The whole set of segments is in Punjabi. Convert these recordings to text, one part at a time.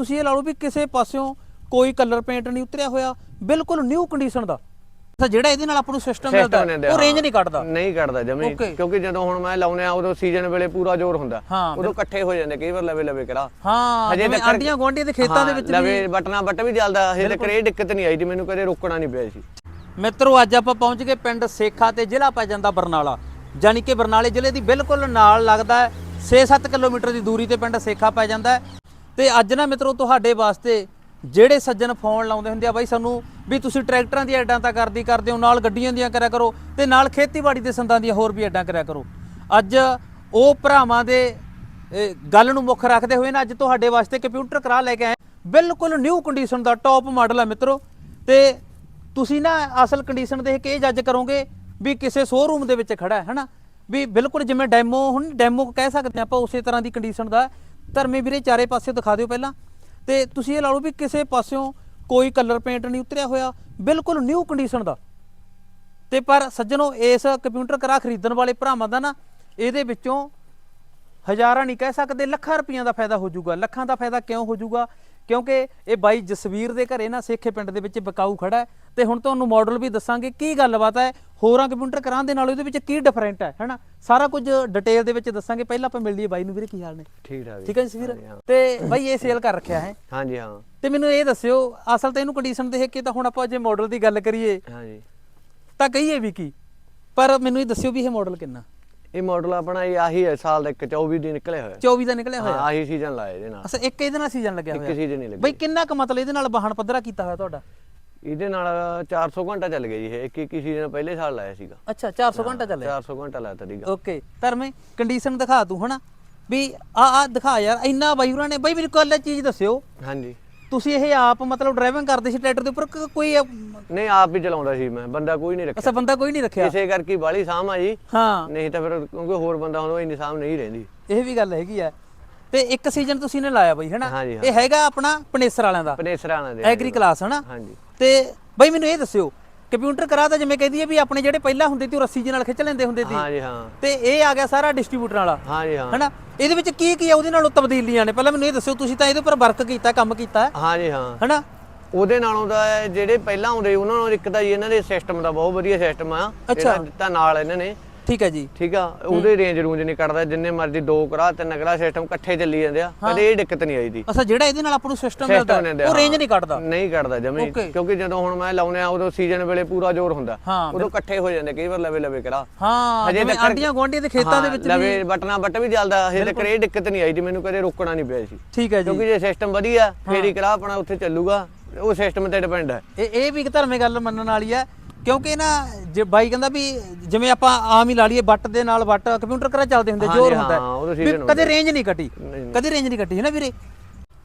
ਤੁਸੀਂ ਇਹ ਲਾ ਲਓ ਵੀ ਕਿਸੇ ਪਾਸਿਓਂ ਕੋਈ ਕਲਰ ਪੇਂਟ ਨਹੀਂ ਉਤਰਿਆ ਹੋਇਆ ਬਿਲਕੁਲ ਨਿਊ ਕੰਡੀਸ਼ਨ ਦਾ। ਜਿਹੜਾ ਇਹਦੇ ਨਾਲ ਆਪਾਂ ਨੂੰ ਸਿਸਟਮ ਮਿਲਦਾ ਉਹ ਰੇਂਜ। ਨਹੀਂ ਕੱਢਦਾ। ਨਹੀਂ ਕੱਢਦਾ ਜਮੀ. ਕਿਉਂਕਿ ਜਦੋਂ ਹੁਣ ਮੈਂ ਲਾਉਨੇ ਆ ਉਦੋਂ ਸੀਜ਼ਨ ਵੇਲੇ ਪੂਰਾ ਜ਼ੋਰ ਹੁੰਦਾ। ਉਦੋਂ ਇਕੱਠੇ ਹੋ ਜਾਂਦੇ ਕਈ ਵਾਰ ਲਵੇ ਲਵੇ ਕਰਾ। ਹਾਂ ਹਜੇ ਤੱਕ- ਆਂਡੀਆਂ ਗੁਆਂਢੀਆਂ ਦੇ ਖੇਤਾਂ ਦੇ ਵਿੱਚ ਲਵੇ ਬਟਨਾ ਬੱਟ ਵੀ ਚੱਲਦਾ ਹਜੇ ਤੱਕ ਇਹ ਦਿੱਕਤ ਨਹੀਂ ਆਈ ਜੀ ਮੈਨੂੰ ਕਦੇ ਰੋਕਣਾ ਨਹੀਂ ਪਿਆ ਸੀ ਮਿੱਤਰੋ ਅੱਜ ਆਪਾਂ ਪਹੁੰਚ ਗਏ ਪਿੰਡ ਸੇਖਾ ਤੇ ਜ਼ਿਲ੍ਹਾ ਪੈ ਜਾਂਦਾ ਬਰਨਾਲਾ। ਯਾਨੀ ਕਿ ਬਰਨਾਲੇ ਜ਼ਿਲ੍ਹੇ ਦੀ ਬਿਲਕੁਲ ਨਾਲ ਲੱਗਦਾ ਹੈ। 6-7 ਕਿਲੋਮੀਟਰ ਦੀ ਦੂਰੀ ਤੇ ਪਿੰਡ ਸੇਖਾ ਪੈ ਜਾਂਦਾ ਹੈ। ਤੇ ਅੱਜ ਨਾ ਮਿੱਤਰੋ ਤੁਹਾਡੇ ਵਾਸਤੇ ਜਿਹੜੇ ਸੱਜਣ ਫੋਨ ਲਾਉਂਦੇ ਹੁੰਦੇ ਆ ਬਾਈ ਸਾਨੂੰ ਵੀ ਤੁਸੀਂ ਟਰੈਕਟਰਾਂ ਦੀ ਐਡਾਂ ਤਾਂ ਕਰਦੀ ਕਰਦੇ ਹੋ, ਨਾਲ ਗੱਡੀਆਂ ਦੀਆਂ ਕਰਿਆ ਕਰੋ ਤੇ ਨਾਲ ਖੇਤੀਬਾੜੀ ਦੇ ਸੰਦਾਂ ਦੀਆਂ ਹੋਰ ਵੀ ਐਡਾਂ ਕਰਿਆ ਕਰੋ। ਅੱਜ ਉਹ ਭਰਾਵਾਂ ਦੇ ਗੱਲ ਨੂੰ ਮੁੱਖ ਰੱਖਦੇ ਹੋਏ ਨਾ ਅੱਜ ਤੁਹਾਡੇ ਵਾਸਤੇ ਕੰਪਿਊਟਰ ਕਰਾ ਲੈ ਕੇ ਆਏ ਬਿਲਕੁਲ ਨਿਊ ਕੰਡੀਸ਼ਨ ਦਾ ਟੌਪ ਮਾਡਲ ਹੈ ਮਿੱਤਰੋ। ਤੇ ਤੁਸੀਂ ਨਾ ਅਸਲ ਕੰਡੀਸ਼ਨ ਦੇਖ ਕੇ ਇਹ ਜੱਜ ਕਰੋਗੇ ਵੀ ਕਿਸੇ ਸ਼ੋਰੂਮ ਦੇ ਵਿੱਚ ਖੜਾ ਹੈ, ਹਨਾ? ਵੀ ਬਿਲਕੁਲ ਜਿਵੇਂ ਡੈਮੋ ਹੁਣ ਡੈਮੋ ਕਹਿ ਸਕਦੇ ਹਾਂ ਆਪਾਂ ਉਸੇ ਤਰ੍ਹਾਂ ਦੀ ਕੰਡੀਸ਼ਨ ਦਾ। ਧਰਮੇ ਵੀਰੇ, ਚਾਰੇ ਪਾਸੇ ਦਿਖਾ ਦਿਓ ਪਹਿਲਾਂ। ਤੇ ਤੁਸੀਂ ਇਹ ਲਾ ਲਓ ਵੀ ਕਿਸੇ ਪਾਸਿਓਂ ਕੋਈ ਕਲਰ ਪੇਂਟ ਨਹੀਂ ਉਤਰਿਆ ਹੋਇਆ, ਬਿਲਕੁਲ ਨਿਊ ਕੰਡੀਸ਼ਨ ਦਾ। ਤੇ ਪਰ ਸੱਜਣੋ, ਇਸ ਕੰਪਿਊਟਰ ਕਰਾ ਖਰੀਦਣ ਵਾਲੇ ਭਰਾਵਾਂ ਦਾ ਨਾ, ਇਹਦੇ ਵਿੱਚੋਂ ਹਜ਼ਾਰਾਂ ਨਹੀਂ ਕਹਿ ਸਕਦੇ, ਲੱਖਾਂ ਰੁਪਈਆਂ ਦਾ ਫਾਇਦਾ ਹੋ ਜਾਊਗਾ। ਲੱਖਾਂ ਦਾ ਫਾਇਦਾ ਕਿਉਂ ਹੋ ਜਾਊਗਾ? ਕਿਉਂਕਿ ਇਹ ਬਾਈ ਜਸਵੀਰ ਦੇ ਘਰੇ ਨਾ ਸੇਖੇ ਪਿੰਡ ਦੇ ਵਿੱਚ ਬਕਾਊ ਖੜਾ ਹੈ ਤੇ ਹੁਣ ਤੁਹਾਨੂੰ ਮਾਡਲ ਵੀ ਦੱਸਾਂਗੇ ਕੀ ਗੱਲਬਾਤ ਹੈ। ਹੋਰਾਂ ਕੰਪਿਊਟਰ ਕਰਾਂ ਦੇ ਨਾਲ ਉਹਦੇ ਵਿੱਚ ਕੀ ਡਿਫਰੈਂਟ ਹੈ ਹਨਾ? ਸਾਰਾ ਕੁਝ ਡਿਟੇਲ ਦੇ ਵਿੱਚ ਦੱਸਾਂਗੇ। ਪਹਿਲਾਂ ਆਪਾਂ ਮਿਲ ਲਈਏ ਬਾਈ ਨੂੰ ਵੀਰੇ ਕੀ ਹਾਲ ਨੇ? ਠੀਕ ਠਾਕ ਠੀਕ ਹੈ ਜਸਵੀਰ ਹਾਂ। ਤੇ ਬਾਈ ਇਹ ਸੇਲ ਕਰ ਰੱਖਿਆ ਹੈ। ਹਾਂਜੀ ਹਾਂ। ਤੇ ਮੈਨੂੰ ਇਹ ਦੱਸਿਓ ਅਸਲ ਤਾਂ ਇਹਨੂੰ ਕੰਡੀਸ਼ਨ ਦੇਖ ਕੇ ਤਾਂ ਹੁਣ ਆਪਾਂ ਜੇ ਮਾਡਲ ਦੀ ਗੱਲ ਕਰੀਏ ਹਾਂਜੀ। ਤਾਂ ਕਹੀਏ ਵੀ ਕੀ? ਪਰ ਮੈਨੂੰ ਇਹ ਦੱਸਿਓ ਵੀ ਇਹ ਮਾਡਲ ਕਿੰਨਾ। ਇਹ ਮਾਡਲ ਆਪਣਾ ਇਹ ਆਹੀ ਹੈ ਸਾਲ ਦਾ ਇੱਕ 24 ਦੀ ਨਿਕਲਿਆ ਹੋਇਆ 24 ਦਾ ਨਿਕਲਿਆ ਹਾਂ ਹੋਇਆ ਆਹੀ ਸੀਜ਼ਨ ਲਾਇਆ ਇਹਦੇ ਨਾਲ। ਅਸਾ ਇੱਕ ਇਹਦੇ ਨਾਲ ਸੀਜ਼ਨ ਲੱਗਿਆ ਇੱਕ ਹੋਇਆ? ਸੀਜ਼ਨ ਨਹੀਂ ਲੱਗੀ ਬਈ ਕਿੰਨਾ ਕੁ ਮਤਲਬ ਇਹਦੇ ਨਾਲ ਵਾਹਣ ਪੱਧਰਾ ਕੀਤਾ ਹੋਇਆ ਤੁਹਾਡਾ? ਇਹਦੇ ਨਾਲ 400 ਘੰਟਾ ਚੱਲ ਗਿਆ ਜੀ ਇਹ। ਇੱਕ ਇੱਕ ਸੀਜ਼ਨ ਪਹਿਲੇ ਸਾਲ ਲਾਇਆ ਸੀਗਾ। ਅੱਛਾ 400 ਘੰਟਾ ਚੱਲਿਆ? 400 ਘੰਟਾ ਲਾਇਆ ਸੀਗਾ। ਓਕੇ ਧਰਮੇ ਕੰਡੀਸ਼ਨ ਦਿਖਾ ਤੂੰ ਹਨਾ। ਵੀ ਆ ਆ ਦਿਖਾ ਯਾਰ ਇੰਨਾ ਬਾਈ ਹੋਰਾਂ ਨੇ ਬਈ ਮੈਨੂੰ ਕੱਲ ਚੀਜ਼ ਦੱਸਿਓ। ਹਾਂਜੀ। ਤੁਸੀਂ ਇਹ ਆਪ ਮਤਲਬ ਡਰਾਈਵਿੰਗ ਕਰਦੇ ਸੀ ਟਰੈਕਟਰ ਦੇ ਉੱਪਰ ਕਿ ਕੋਈ ਨਹੀਂ ਆਪ ਹੀ ਚਲਾਉਂਦਾ ਸੀ ਮੈਂ ਬੰਦਾ ਕੋਈ ਨਹੀਂ ਰੱਖਿਆ। ਅੱਛਾ ਬੰਦਾ ਕੋਈ ਨਹੀਂ ਰੱਖਿਆ? ਕਿਸੇ ਕਰਕੇ ਬਾਲੀ ਸਾਮ ਆ ਜੀ। ਹਾਂ। ਨਹੀਂ ਤਾਂ ਫਿਰ ਕਿਉਂਕਿ ਹੋਰ ਬੰਦਾ ਹੁੰਦਾ ਇੰਨੀ ਸਾਮ ਨਹੀਂ ਰਹਿੰਦੀ। ਇਹ ਵੀ ਗੱਲ ਹੈਗੀ ਆ। ਤੇ ਇੱਕ ਸੀਜ਼ਨ ਤੁਸੀਂ ਨੇ ਲਾਇਆ ਬਈ ਹਨਾ। ਇਹ ਹੈਗਾ ਆਪਣਾ ਪਨੇਸਰ ਵਾਲਿਆਂ ਦਾ। ਪਨੇਸਰਾਂ ਦੇ ਐਗਰੀ ਕਲਾਸ ਹਨਾ? ਹਾਂਜੀ। ਤੇ ਬਈ ਮੈਨੂੰ ਇਹ ਦੱਸਿਓ ਕੰਪਿਊਟਰ ਕਰਾ ਤਾਂ ਜਿਵੇਂ ਕਹਿੰਦੀ ਹੈ ਵੀ ਆਪਣੇ ਜਿਹੜੇ ਪਹਿਲਾਂ ਹੁੰਦੇ ਸੀ ਉਹ ਰੱਸੀ ਦੇ ਨਾਲ ਖਿੱਚ ਲੈਂਦੇ ਹੁੰਦੇ ਸੀ। ਹਾਂਜੀ ਹਾਂ। ਤੇ ਇਹ ਆ ਗਿਆ ਸਾਰਾ ਡਿਸਟ੍ਰੀਬਿਊਟਰ ਵਾਲਾ। ਹਾਂਜੀ ਹਾਂ। ਹਨਾ? ਇਹਦੇ ਵਿੱਚ ਕੀ ਕੀ ਆ ਉਹਦੇ ਨਾਲੋਂ ਤਬਦੀਲੀਆਂ ਨੇ। ਪਹਿਲਾਂ ਮੈਨੂੰ ਇਹ ਦੱਸਿਓ ਤੁਸੀਂ ਤਾਂ ਇਹਦੇ ਉੱਪਰ ਵਰਕ ਕੀਤਾ ਕੰਮ ਕੀਤਾ। ਹਾਂਜੀ ਹਾਂ। ਹਨਾ? ਉਹਦੇ ਨਾਲੋਂ ਦਾ ਜਿਹੜੇ ਪਹਿਲਾਂ ਆਉਂਦੇ ਉਹਨਾਂ ਨਾਲੋਂ ਇੱਕ ਤਾਂ ਜੀ ਇਹਨਾਂ ਦੇ ਸਿਸਟਮ ਦਾ ਬਹੁਤ ਵਧੀਆ ਸਿਸਟਮ ਆ। ਅੱਛਾ। ਦਿੱਤਾ ਨਾਲ ਇਹਨਾਂ ਨੇ। ਠੀਕ ਹੈ ਜੀ। ਠੀਕ ਆ ਉਹਦੇ ਰੇਂਜ ਰੂੰਜ ਨਹੀਂ ਕੱਢਦਾ ਜਿੰਨੇ ਮਰਜ਼ੀ ਦੋ ਕਰਾ ਤਿੰਨ ਕਰਾ ਸਿਸਟਮ ਇਕੱਠੇ ਚੱਲੀ ਜਾਂਦੇ ਆ ਕਦੇ ਇਹ ਦਿੱਕਤ ਨਹੀਂ ਆਈ ਦੀ ਅੱਛਾ ਜਿਹੜਾ ਇਹਦੇ ਨਾਲ ਆਪਾਂ ਨੂੰ ਸਿਸਟਮ ਮਿਲਦਾ ਉਹ ਰੇਂਜ। ਨਹੀਂ ਕੱਢਦਾ। ਨਹੀਂ ਕੱਢਦਾ ਜਮੀ. ਕਿਉਂਕਿ ਜਦੋਂ ਹੁਣ ਮੈਂ ਲਾਉਨੇ ਆ ਉਦੋਂ ਸੀਜ਼ਨ ਵੇਲੇ ਪੂਰਾ ਜ਼ੋਰ ਹੁੰਦਾ। ਉਦੋਂ ਇਕੱਠੇ ਹੋ ਜਾਂਦੇ ਕਈ ਵਾਰ ਲਵੇ ਲਵੇ ਕਰਾ। ਹਾਂ ਹਜੇ ਤੱਕ- ਆਂਡੀਆਂ ਗੁਆਂਢੀਆਂ ਦੇ ਖੇਤਾਂ ਦੇ ਵਿੱਚ ਲਵੇ ਬਟਨਾ ਬੱਟ ਵੀ ਚੱਲਦਾ ਹਜੇ ਤੱਕ ਇਹ ਦਿੱਕਤ ਨਹੀਂ ਆਈ ਦੀ ਮੈਨੂੰ ਕਦੇ ਰੋਕਣਾ ਨਹੀਂ ਪਿਆ ਸੀ ਠੀਕ ਹੈ ਜੀ। ਕਿਉਂਕਿ ਜੇ ਸਿਸਟਮ ਵਧੀਆ ਫੇਰ ਕਰਾ ਆਪਣਾ ਉੱਥੇ ਚੱਲੂਗਾ ਉਹ ਸਿਸਟਮ ਤੇ ਡਿਪੈਂਡ ਹੈ। ਇਹ ਇਹ ਵੀ ਇੱਕ ਧਰਮੇ ਗੱਲ ਮੰਨਣ ਵਾਲੀ ਹੈ ਕਿਉਂਕਿ ਨਾ ਜੇ ਬਾਈ ਕਹਿੰਦਾ ਵੀ ਜਿਵੇਂ ਆਪਾਂ ਆਮ ਹੀ ਲਾ ਲਈਏ ਬੱਟ ਦੇ ਨਾਲ ਬੱਟ ਕੰਪਿਊਟਰ ਕਰਾ ਚੱਲਦੇ ਹੁੰਦੇ ਹਾਂਜੀ, ਜ਼ੋਰ ਹਾਂ, ਹੁੰਦਾ ਵੀ season ਕਦੇ ਰੇਂਜ ਨਹੀਂ ਕੱਟੀ। ਕਦੇ ਰੇਂਜ ਨਹੀਂ ਕੱਟੀ ਹੈ ਨਾ ਵੀਰੇ?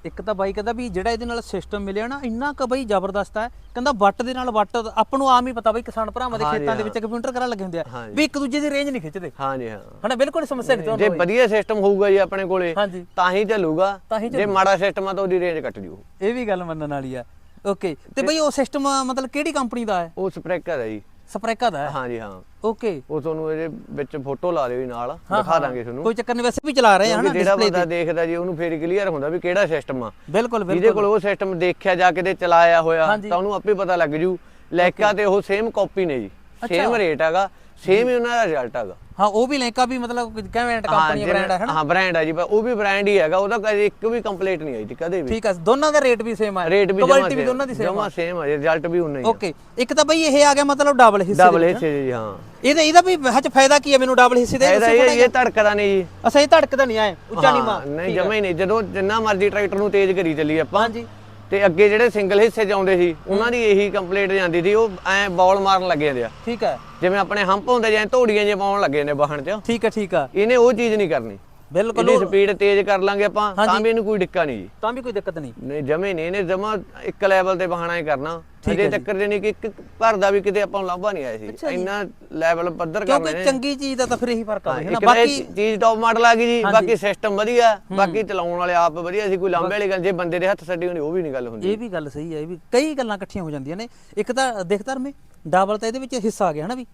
ਇੱਕ ਤਾਂ ਬਾਈ ਕਹਿੰਦਾ ਵੀ ਜਿਹੜਾ ਇਹਦੇ ਨਾਲ ਸਿਸਟਮ ਮਿਲਿਆ ਨਾ ਇੰਨਾ ਕੁ ਬਈ ਜ਼ਬਰਦਸਤ ਹੈ। ਕਹਿੰਦਾ ਬੱਟ ਦੇ ਨਾਲ ਬੱਟ ਆਪਾਂ ਨੂੰ ਆਮ ਹੀ ਪਤਾ ਬਈ ਕਿਸਾਨ ਭਰਾਵਾਂ ਦੇ ਹਾਂਜੀ, ਖੇਤਾਂ ਦੇ ਹਾਂ। ਵਿੱਚ ਕੰਪਿਊਟਰ ਕਰਾ ਲੱਗੇ ਹੁੰਦੇ ਆ ਹਾਂਜੀ। ਵੀ ਇੱਕ ਦੂਜੇ ਦੀ ਰੇਂਜ ਨਹੀਂ ਖਿੱਚਦੇ। ਹਾਂਜੀ ਹਾਂ। ਹਨਾ ਬਿਲਕੁਲ ਸਮੱਸਿਆ ਨਹੀਂ ਜੇ ਤੁਹਾਨੂੰ ਵਧੀਆ ਸਿਸਟਮ ਹੋਊਗਾ ਜੀ ਆਪਣੇ ਕੋਲੇ ਹਾਂਜੀ। ਤਾਂ ਹੀ ਚੱਲੂਗਾ। ਤਾਂ ਹੀ ਜੇ ਮਾੜਾ ਸਿਸਟਮ ਆ ਤਾਂ ਉਹਦੀ ਰੇਂਜ ਕੱਟ ਜੂ। ਇਹ ਵੀ ਗੱਲ ਮੰਨਣ ਵਾਲੀ ਆ। ਓਕੇ ਤੇ ਬਈ ਉਹ ਸਿਸਟਮ ਮਤਲਬ ਕਿਹੜੀ ਕੰਪਨੀ ਦਾ ਹੈ? ਉਹ ਸਪ੍ਰੈਕਰ ਹੈ ਜੀ। ਸਪਰੇਕਾ ਦਾ ਹੈ? ਹਾਂਜੀ ਹਾਂ। ਓਕੇ ਉਹ ਤੁਹਾਨੂੰ ਇਹਦੇ ਵਿੱਚ ਫੋਟੋ ਲਾ ਦਿਓ ਜੀ ਨਾਲ ਦਿਖਾ ਦਾਂਗੇ ਤੁਹਾਨੂੰ। ਕੋਈ ਚੱਕਰ ਨਹੀਂ ਵੈਸੇ ਵੀ ਚਲਾ ਰਹੇ ਹਨਾ ਜਿਹੜਾ ਬੰਦਾ ਦੇਖਦਾ ਜੀ ਉਹਨੂੰ ਫੇਰ ਕਲੀਅਰ ਹੁੰਦਾ ਵੀ ਕਿਹੜਾ ਸਿਸਟਮ ਆ। ਬਿਲਕੁਲ ਜਿਹਦੇ ਬਿਲਕੁਲ। ਕੋਲ ਉਹ ਸਿਸਟਮ ਦੇਖਿਆ ਜਾ ਕੇ ਤੇ ਚਲਾਇਆ ਹੋਇਆ। ਤਾਂ ਉਹਨੂੰ ਆਪੇ ਪਤਾ ਲੱਗ ਜੂ। ਲੈਕਾ ਤੇ ਉਹ ਸੇਮ ਕਾਪੀ ਨੇ ਜੀ। ਸੇਮ ਰੇਟ ਹੈਗਾ। ਸੇਮ ਹੀ ਉਹਨਾਂ ਦਾ ਰਿਜ਼ਲਟ ਹੈਗਾ। ਹਾਂ ਉਹ ਵੀ ਲੈਂਕਾ ਵੀ ਮਤਲਬ ਕਿਵੇਂ ਕੰਪਨੀ ਜਿਵੇਂ- ਬ੍ਰਾਂਡ ਹੈ ਹਨਾ ਹਾਂ ਬ੍ਰਾਂਡ ਹੈ ਜੀ ਪਰ ਉਹ ਵੀ ਬ੍ਰਾਂਡ ਹੀ ਹੈਗਾ ਉਹਦਾ ਕਦੇ ਇੱਕ ਵੀ ਕੰਪਲੀਟ ਨਹੀਂ ਆਈ ਜੀ ਕਦੇ ਵੀ। ਠੀਕ ਹੈ ਦੋਨਾਂ ਦਾ ਰੇਟ ਵੀ ਸੇਮ ਹੈ ਰੇਟ ਵੀ ਕੁਆਲਿਟੀ ਵੀ ਦੋਨਾਂ ਦੀ ਸੇਮ ਜਮਾ ਹੈ ਸੇਮ ਹੈ ਰਿਜ਼ਲਟ ਵੀ ਉਨਾ ਹੀ ਓਕੇ ਇੱਕ ਤਾਂ ਬਈ ਇਹ ਆ ਗਿਆ ਮਤਲਬ ਡਬਲ ਹਿੱਸੇ ਡਬਲ ਦੇ ਵਿੱਚ। ਜੀ ਹਾਂ। ਇਹਦਾ ਇਹਦਾ ਵੀ ਹੱਚ ਫਾਇਦਾ ਕੀ ਹੈ ਮੈਨੂੰ ਡਬਲ ਹਿੱਸੇ ਦਾ ਦੱਸੋ ਇਹ ਇਹ ਧੜਕਦਾ ਨਹੀਂ ਜੀ। ਅੱਛਾ ਇਹ ਧੜਕਦਾ ਨਹੀਂ ਆਏ ਉੱਚਾ ਨਹੀਂ ਮਾਰ। ਨਹੀਂ ਜਮਾ ਹੀ ਨਹੀਂ ਜਦੋਂ ਜਿੰਨਾ ਮਰਜ਼ੀ ਟਰੈਕਟਰ ਨੂੰ ਤੇਜ਼ ਕਰੀ ਚੱਲੀ ਆਪਾਂ। ਹਾਂਜੀ। ਤੇ ਅੱਗੇ ਜਿਹੜੇ ਸਿੰਗਲ ਹਿੱਸੇ ਚ ਆਉਂਦੇ ਸੀ ਉਹਨਾਂ ਦੀ ਇਹੀ ਕੰਪਲੀਟ ਜਾਂਦੀ ਸੀ ਉਹ ਐ ਬੌਲ ਮਾਰਨ ਲੱਗੇ ਜਾਂਦੇ ਆ। ਠੀਕ ਹੈ ਜਿਵੇਂ ਆਪਣੇ ਹੰਪ ਹੁੰਦੇ ਜਾਂ ਧੋੜੀਆਂ ਜੇ ਪਾਉਣ ਲੱਗੇ ਨੇ ਵਾਹਣ 'ਚ। ਠੀਕ ਹੈ ਠੀਕ ਹੈ ਇਹਨੇ ਉਹ ਚੀਜ਼ ਨਹੀਂ ਕਰਨੀ। ਬਿਲਕੁਲ ਇਹਦੀ ਸਪੀਡ ਤੇਜ਼ ਕਰ ਲਾਂਗੇ ਆਪਾਂ ਤਾਂ ਵੀ ਇਹਨੂੰ ਕੋਈ ਡਿੱਕਾ ਨਹੀਂ ਜੀ। ਤਾਂ ਵੀ ਕੋਈ ਦਿੱਕਤ ਨਹੀਂ। ਨਹੀਂ ਜਮੇ ਨਹੀਂ ਇਹਨੇ ਜਮਾ ਇੱਕ ਲੈਵਲ ਤੇ ਬਹਾਨਾ ਹੀ ਕਰਨਾ। ਅਜੇ ਚੱਕਰ ਜੇ ਨਹੀਂ ਕਿ ਇੱਕ ਘਰ ਦਾ ਵੀ ਕਿਤੇ ਆਪਾਂ ਨੂੰ ਲਾਂਭਾ ਨਹੀਂ ਆਇਆ ਸੀ। ਇੰਨਾ ਲੈਵਲ ਪੱਧਰ ਕਰ ਕਿਉਂਕਿ ਚੰਗੀ ਚੀਜ਼ ਦਾ ਤਾਂ ਫਿਰ ਇਹੀ ਫ਼ਰਕ ਆ ਇਹ ਬਾਕੀ ਚੀਜ਼ ਟੌਪ ਮਾਡਲ ਆ ਗਈ ਜੀ ਬਾਕੀ ਸਿਸਟਮ ਵਧੀਆ ਬਾਕੀ ਚਲਾਉਣ ਵਾਲੇ ਆਪ ਵਧੀਆ ਸੀ ਕੋਈ ਲਾਂਭੇ ਵਾਲੀ ਗੱਲ ਜੇ ਬੰਦੇ ਦੇ ਹੱਥ ਛੱਡੀ ਹੁੰਦੀ ਉਹ ਵੀ ਨਹੀਂ ਗੱਲ ਹੁੰਦੀ। ਇਹ ਵੀ ਗੱਲ ਸਹੀ ਹੈ ਇਹ ਵੀ ਕਈ ਗੱਲਾਂ ਇਕੱਠੀਆਂ ਹੋ ਜਾਂਦੀਆਂ ਨੇ। ਇੱਕ ਤਾਂ ਦੇਖ ਧਰਮੇ ਡਬਲ ਤਾਂ ਇਹਦੇ ਵਿੱਚ ਹਿੱਸਾ ਆ ਗਿਆ ਹਨਾ ਵੀ?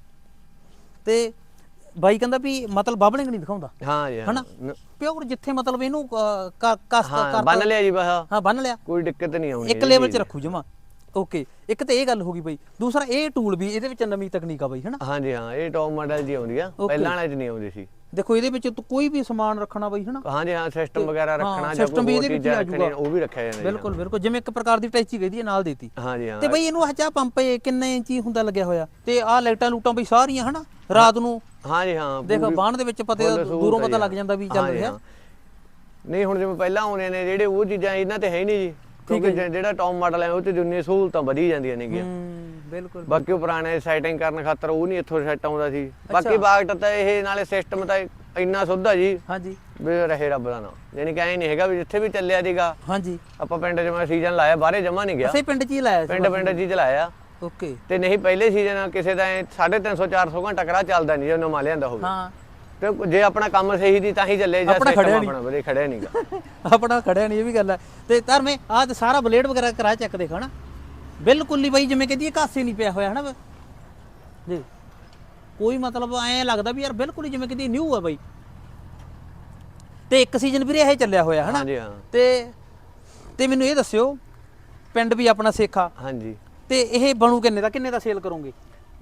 ਤੇ ਬਾਈ ਕਹਿੰਦਾ ਵੀ ਮਤਲਬ ਬਬਲਿੰਗ ਨਹੀਂ ਦਿਖਾਉਂਦਾ। ਹਾਂ ਜੀ ਹਨਾ? ਪਿਓਰ ਜਿੱਥੇ ਮਤਲਬ ਇਹਨੂੰ ਕ- ਕਸ ਹਾਂ ਕਰ ਬੰਨ ਲਿਆ ਜੀ ਬਸ। ਹਾਂ ਬੰਨ ਲਿਆ। ਕੋਈ ਦਿੱਕਤ ਨਹੀਂ ਆਉਣੀ ਇੱਕ ਲੈਵਲ 'ਚ ਰੱਖੂ ਜਮਾ। ਓਕੇ ਇੱਕ ਤੇ ਇਹ ਗੱਲ ਹੋ ਗਈ ਬਈ। ਦੂਸਰਾ ਇਹ ਟੂਲ ਵੀ ਇਹਦੇ ਵਿੱਚ ਨਵੀਂ ਤਕਨੀਕ ਆ ਬਈ ਹਨਾ? ਹਾਂ ਜੀ ਹਾਂ ਇਹ ਟੌਪ ਮਾਡਲ ਜੀ ਆਉਂਦੀ ਆ। ਪਹਿਲਾਂ ਵਾਲੇ ਚ ਨਹੀਂ ਆਉਂਦੀ ਸੀ। ਦੇਖੋ ਇਹਦੇ ਵਿੱਚ ਤੂੰ ਕੋਈ ਵੀ ਸਮਾਨ ਰੱਖਣਾ ਬਈ ਹਨਾ? ਹਾਂ ਜੀ ਹਾਂ ਸਿਸਟਮ ਵਗੈਰਾ ਰੱਖਣਾ ਜਾਂ system ਵੀ ਕੋਈ ਇਹਦੇ ਹੋਰ ਵਿੱਚ ਹੀ ਚੀਜ਼ਾਂ ਆ ਰੱਖਣੀਆਂ ਜਾਊਗਾ। ਉਹ ਵੀ ਰੱਖਿਆ ਜਾਂਦਾ ਜੀ। ਬਿਲਕੁਲ ਬਿਲਕੁਲ। ਜਿਵੇਂ ਇੱਕ ਪ੍ਰਕਾਰ ਦੀ ਟੈਚੀ ਕਹਿੰਦੀ ਹੈ ਨਾਲ ਦੇਤੀ। ਹਾਂ ਜੀ ਹਾਂ। ਤੇ ਬਈ ਇਹਨੂੰ ਹਜਾ ਪੰਪ ਇਹ ਕਿੰਨੇ ਇੰਚੀ ਹੁੰਦਾ ਲੱਗਿਆ ਹੋਇਆ? ਤੇ ਆਹ ਲਾਈਟਾਂ ਲੂਟਾਂ ਬਈ ਸਾਰੀਆਂ ਹਨਾ? ਰਾਤ ਨੂੰ ਹਾਂ ਜੀ ਹਾਂ ਦੇਖ ਪੂਰੀ ਬਾਣ ਦੇ ਵਿੱਚ ਪਤਾ full ਸਹੂਲਤ ਦੂਰੋਂ ਪਤਾ ਜੀ, ਲੱਗ ਜਾਂਦਾ ਵੀ ਚੱਲ ਜੀ, ਰਿਹਾ। ਹਾਂ। ਨਹੀਂ ਹੁਣ ਜਿਵੇਂ ਪਹਿਲਾਂ ਆਉਂਦੇ ਨੇ ਜਿਹੜੇ ਉਹ ਚੀਜ਼ਾਂ ਇਹਨਾਂ ਤੇ ਹੈ ਹੀ ਨਹੀਂ ਜੀ ਕਿਉਂਕਿ ਜਿ- ਜਿਹੜਾ ਟੌਪ ਮਾਡਲ ਹੈ ਉਹ ਤੇ ਦੁਨੀਆ ਸਹੂਲਤਾਂ ਵਧੀ ਜਾਂਦੀਆਂ ਨੇਗੀਆਂ। ਹੂੰ ਬਿਲਕੁਲ ਬਾਕੀ ਉਹ ਪੁਰਾਣੇ ਸੈਟਿੰਗ ਕਰਨ ਖਾਤਰ ਉਹ ਨਹੀਂ ਇੱਥੋਂ ਸੈੱਟ ਆਉਂਦਾ ਸੀ। ਬਾਕੀ ਬਾਗਟ ਤਾਂ ਇਹ ਨਾਲੇ ਸਿਸਟਮ ਤਾਂ ਇੰਨਾ ਸੁੱਧਾ ਜੀ ਹਾਂਜੀ ਵੀ ਰਹੇ ਰੱਬ ਦਾ ਨਾਮ। ਯਾਨੀ ਕਿ ਐ ਨਹੀਂ ਹੈਗਾ ਵੀ ਜਿੱਥੇ ਵੀ ਚੱਲਿਆ ਦੀਗਾ ਹਾਂਜੀ ਆਪਾਂ ਪਿੰਡ 'ਚ ਮੈਂ ਸੀਜ਼ਨ ਲਾਇਆ ਬਾਹਰੇ ਜਮਾ ਨਹੀਂ ਗਿਆ। ਅਸੀਂ ਪਿੰਡ 'ਚ ਹੀ ਲਾਇਆ ਸੀ ਪਿੰਡ ਪਿੰਡ 'ਚ ਹੀ ਚਲਾਇਆ। ਓਕੇ ਤੇ ਨਹੀਂ ਪਹਿਲੇ ਸੀਜ਼ਨ ਕਿਸੇ ਦਾ 350 400 ਘੰਟਾ ਕਰਾ ਚੱਲਦਾ ਨਹੀਂ ਜੇ ਨਵਾਂ ਲਿਆਂਦਾ ਹੋਵੇ। ਹਾਂ। ਤੇ ਜੇ ਆਪਣਾ ਕੰਮ ਸਹੀ ਦੀ ਤਾਂ ਹੀ ਚੱਲੇ ਜਾਂ ਆਪਣਾ ਖੜਿਆ ਨਹੀਂ। ਆਪਣਾ ਵਧੀਆ ਖੜਿਆ ਨਹੀਂਗਾ ਆਪਣਾ ਖੜਿਆ ਨਹੀਂ ਇਹ ਵੀ ਗੱਲ ਹੈ। ਤੇ ਧਰਮੇ ਆਹ ਤੇ ਸਾਰਾ ਬਲੇਡ ਵਗੈਰਾ ਕਰਾ ਚੱਕ ਦੇਖ ਹਨਾ? ਬਿਲਕੁਲ ਨਹੀਂ ਬਈ ਜਿਵੇਂ ਕਹਿੰਦੀ ਇਹ ਕਾਸੇ ਨਹੀਂ ਪਿਆ ਹੋਇਆ ਹਨਾ? ਜੀ। ਕੋਈ ਮਤਲਬ ਐਂ ਲੱਗਦਾ ਵੀ ਯਾਰ ਬਿਲਕੁਲ ਹੀ ਜਿਵੇਂ ਕਹਿੰਦੀ ਨਿਊ ਆ ਬਈ। ਤੇ ਇੱਕ ਸੀਜ਼ਨ ਵੀਰੇ ਇਹ ਚੱਲਿਆ ਹੋਇਆ ਹਨਾ? ਹਾਂਜੀ ਹਾਂ। ਤੇ ਤੇ ਮੈਨੂੰ ਇਹ ਦੱਸਿਓ ਪਿੰਡ ਵੀ ਆਪਣਾ ਸੇਖਾ। ਹਾਂਜੀ। ਤੇ ਇਹ ਬਣੂ ਕਿੰਨੇ ਦਾ? ਕਿੰਨੇ ਦਾ ਸੇਲ ਕਰੋਗੇ?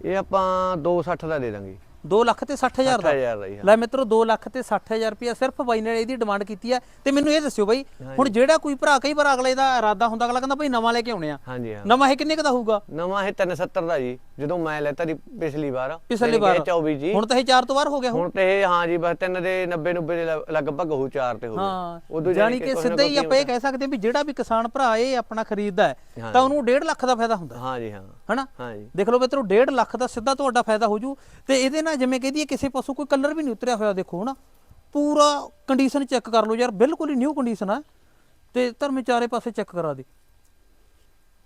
ਇਹ ਆਪਾਂ 260 ਦਾ ਦੇ ਦਾਂਗੇ। 2 ਲੱਖ ਤੇ 60000 ਦਾ। 60000 ਦਾ ਹੀ। ਲੈ ਮਿੱਤਰੋ 2 ਲੱਖ ਤੇ 60000 ਰੁਪਇਆ ਸਿਰਫ ਬਾਈ ਨੇ ਇਹਦੀ ਡਿਮਾਂਡ ਕੀਤੀ ਹੈ ਤੇ ਮੈਨੂੰ ਇਹ ਦੱਸਿਓ ਬਾਈ ਹੁਣ ਜਿਹੜਾ ਕੋਈ ਭਰਾ ਕਈ ਵਾਰ ਅਗਲੇ ਦਾ ਇਰਾਦਾ ਹੁੰਦਾ ਅਗਲਾ ਕਹਿੰਦਾ ਬਾਈ ਨਵਾਂ ਲੈ ਕੇ ਆਉਣੇ ਆ। ਹਾਂਜੀ ਹਾਂ। ਨਵਾਂ ਇਹ ਕਿੰਨੇ ਕੁ ਦਾ ਹੋਊਗਾ? ਨਵਾਂ ਇਹ 370 ਦਾ ਜੀ ਜਦੋਂ ਮੈਂ ਲੈਤਾ ਦੀ ਪਿਛਲੀ ਵਾਰ। ਪਿਛਲੀ ਵਾਰ ਇਹ 24 ਜੀ। ਹੁਣ ਤਾਂ ਇਹ 4 ਤੋਂ ਬਾਹਰ ਹੋ ਗਿਆ ਹੁਣ। ਤੇ ਇਹ ਹਾਂ ਜੀ ਬਸ ਤਿੰਨ ਦੇ 90 90 ਦੇ ਲਗਭਗ ਹੋ ਚਾਰ ਤੇ ਹੋ ਗਏ ਹਾਂ ਉਦੋਂ ਜਾਨੀ ਕਿ ਸਿੱਧਾ ਹੀ ਆਪਾਂ ਇਹ ਕਹਿ ਸਕਦੇ ਵੀ ਜਿਹੜਾ ਵੀ ਕਿਸਾਨ ਭਰਾ ਇਹ ਆਪਣਾ ਖਰੀਦਦਾ ਹੈ। ਤਾਂ ਉਹਨੂੰ 1.5 ਲੱਖ ਦਾ ਫਾਇਦਾ ਹੁੰਦਾ। ਹੈ, ਹਾਂ ਜੀ ਹਾਂ। ਹਨਾ? ਹਾਂ ਜੀ। ਦੇਖ ਲਓ ਮਿੱਤਰੋ 1.5 ਲੱਖ ਦਾ ਸਿੱਧਾ ਤੁਹਾਡਾ ਫਾਇਦਾ ਹੋ ਜੂ। ਤੇ ਇਹਦੇ ਨਾਲ ਜਿਵੇਂ ਕਹਦੀ ਕਿਸੇ ਪਾਸੋਂ ਕੋਈ ਕਲਰ ਵੀ ਨਹੀਂ ਉਤਰਿਆ ਹੋਇਆ ਦੇਖੋ ਹਨਾ। ਪੂਰਾ ਕੰਡੀਸ਼ਨ ਚੈੱਕ ਕਰ ਲਓ ਯਾਰ ਬਿਲਕੁਲ ਹੀ ਨਿਊ ਕੰਡੀਸ਼ਨ ਆ। ਤੇ ਧਰਮੇ ਚਾਰੇ ਪਾਸੇ ਚੈੱਕ ਕਰਾ ਦੇ।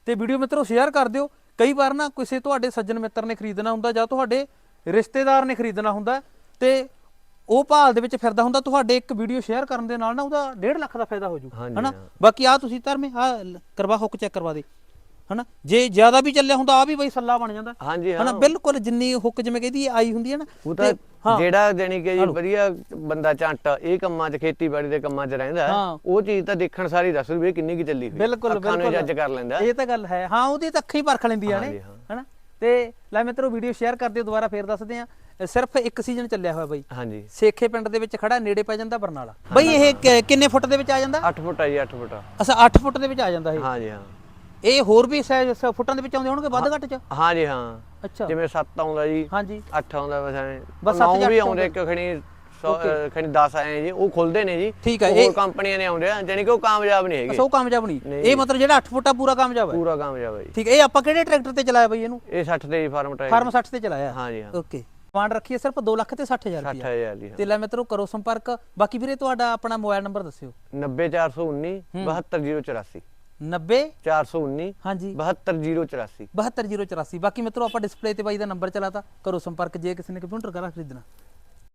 ਤੇ ਵੀਡੀਓ ਮਿੱਤਰੋ ਸ਼ੇਅਰ ਕਰ ਦਿਓ। ਕਈ ਵਾਰ ਨਾ ਕਿਸੇ ਤੁਹਾਡੇ ਸੱਜਣ ਮਿੱਤਰ ਨੇ ਖਰੀਦਣਾ ਹੁੰਦਾ ਜਾਂ ਤੁਹਾਡੇ ਰਿਸ਼ਤੇਦਾਰ ਨੇ ਖਰੀਦਣਾ ਹੁੰਦਾ ਤੇ ਉਹ ਭਾਲ ਦੇ ਵਿੱਚ ਫਿਰਦਾ ਹੁੰਦਾ ਤੁਹਾਡੇ ਇੱਕ ਵੀਡੀਓ ਸ਼ੇਅਰ ਕਰਨ ਦੇ ਨਾਲ ਨਾ ਉਹਦਾ 1.5 ਲੱਖ ਦਾ ਫਾਇਦਾ ਹੋ ਜੂ ਹਨਾ। ਬਾਕੀ ਆ ਤੁਸੀਂ ਧਰਮੇ ਆ ਕਰਵਾ ਹੁੱਕ ਚੈੱਕ ਕਰਵਾ ਦੇ। ਹਨਾ? ਜੇ ਜ਼ਿਆਦਾ ਵੀ ਚੱਲਿਆ ਹੁੰਦਾ ਆ ਵੀ ਬਈ ਸੱਲਾ ਬਣ ਜਾਂਦਾ। ਹਾਂਜੀ ਹਨਾ? ਬਿਲਕੁਲ ਜਿੰਨੀ ਹੁੱਕ ਜਿਵੇਂ ਕਹਿੰਦੀ ਆਈ ਹੁੰਦੀ ਹੈ ਨਾ ਉਹ ਤਾਂ ਜਿਹੜਾ ਜਾਣੀ ਕਿ ਜੀ ਵਧੀਆ ਬੰਦਾ ਝੰਟ ਇਹ ਕੰਮਾਂ 'ਚ ਖੇਤੀਬਾੜੀ ਦੇ ਕੰਮਾਂ 'ਚ ਰਹਿੰਦਾ। ਉਹ ਚੀਜ਼ ਤਾਂ ਦੇਖਣ ਸਾਰੀ ਦੱਸ ਵੀ ਕਿੰਨੀ ਕੀ ਚੱਲੀ ਹੋਈ ਬਿਲਕੁਲ ਬਿਲਕੁਲ। ਜੱਜ ਕਰ ਲੈਂਦਾ। ਇਹ ਤਾਂ ਗੱਲ ਹੈ। ਹਾਂ ਉਹਦੀ ਤਾਂ ਅੱਖਾਂ ਪਰਖ ਲੈਂਦੀਆਂ ਨੇ। ਹਨਾ? ਤੇ ਲੈ ਮਿੱਤਰੋ ਵੀਡੀਓ ਸ਼ੇਅਰ ਕਰ ਦਿਓ ਦੁਬਾਰਾ ਫੇਰ ਦੱਸਦੇ ਆ ਸਿਰਫ ਇੱਕ ਸੀਜ਼ਨ ਚੱਲਿਆ ਹੋਇਆ ਬਾਈ। ਹਾਂਜੀ। ਸੇਖੇ ਪਿੰਡ ਦੇ ਵਿੱਚ ਖੜਾ ਨੇੜੇ ਪੈ ਜਾਂਦਾ ਬਰਨਾਲਾ। ਬਾਈ ਇਹ ਕਿੰਨੇ ਫੁੱਟ ਦੇ ਵਿੱਚ ਆ ਜਾਂਦਾ? 8 ਫੁੱਟ ਆ ਜੀ 8 ਫੁੱਟ। ਅੱਛਾ 8 ਫੁੱਟ ਦੇ ਵਿੱਚ ਆ ਜਾਂਦਾ ਇਹ। ਹਾਂਜੀ ਹਾਂ। ਇਹ ਹੋਰ ਵੀ ਸਾਈਜ਼ ਫੁੱਟਾਂ ਦੇ ਵਿੱਚ ਆਉਂਦੇ ਹੋਣਗੇ ਵੱਧ ਘੱਟ ਚ? ਹਾਂਜੀ ਹਾਂ। ਅੱਛਾ। ਜਿਵੇਂ 7 ਆਉਂਦਾ ਜੀ ਹਾਂਜੀ। 8 ਆਉਂਦਾ ਬਸ ਐਂ। ਬਸ ਨੌ ਸੱਤ ਜਾਂ ਵੀ ਅੱਠ ਆਉਂਦੇ ਇੱਕ ਖਣੀ ਸੌ- ਖਣੀ 10 ਆਏ ਜੀ ਉਹ ਖੁੱਲਦੇ ਨੇ ਜੀ। ਠੀਕ ਹੈ, ਹੋਰ ਕੰਪਨੀਆਂ ਨੇ ਆਉਂਦੇ ਆ ਜਾਨੀ ਕਿ ਉਹ ਕਾਮਯਾਬ ਨਹੀਂ ਹੈਗੇ। ਉਹ ਕਾਮਯਾਬ ਨਹੀਂ। ਇਹ ਮਤਲਬ ਜਿਹੜਾ 8 ਫੁੱਟਾ ਪੂਰਾ ਕਾਮਯਾਬ ਹੈ? ਪੂਰਾ ਕਾਮਯਾਬ ਹੈ ਜੀ। ਠੀਕ ਹੈ ਇਹ ਆਪਾਂ ਕਿਹੜੇ ਟਰੈਕਟਰ ਤੇ ਚਲਾਇਆ ਬਾਈ ਇਹਨੂੰ? ਇਹ 60 ਦੇ ਜੀ ਫਾਰਮ ਟਰੈਕ ਫਾਰਮ 60 ਤੇ ਚਲਾਇਆ? ਹਾਂਜੀ ਹਾਂ। ਓਕੇ। ਡਿਮਾਂਡ ਰੱਖੀ ਹੈ ਸਿਰਫ 2 ਲੱਖ ਤੇ 60000 ਰੁਪਏ 60000 ਜੀ ਤੇ ਲੈ ਮਿੱਤਰੋ ਕਰੋ ਸੰਪਰਕ। ਬਾਕੀ ਵੀਰੇ ਤੁਹਾਡਾ ਆਪਣਾ ਮੋਬਾਈਲ ਨੰਬਰ ਦੱਸਿਓ। 90419 72084 90 419 ਹਾਂਜੀ। 72084 72084 ਬਾਕੀ ਮਿੱਤਰੋ ਆਪਾਂ ਡਿਸਪਲੇ ਤੇ ਬਾਈ ਦਾ ਨੰਬਰ ਚਲਾਤਾ ਕਰੋ ਸੰਪਰਕ ਜੇ ਕਿਸੇ ਨੇ ਕੰਪਿਊਟਰ ਕਰਾ ਖਰੀਦਣਾ।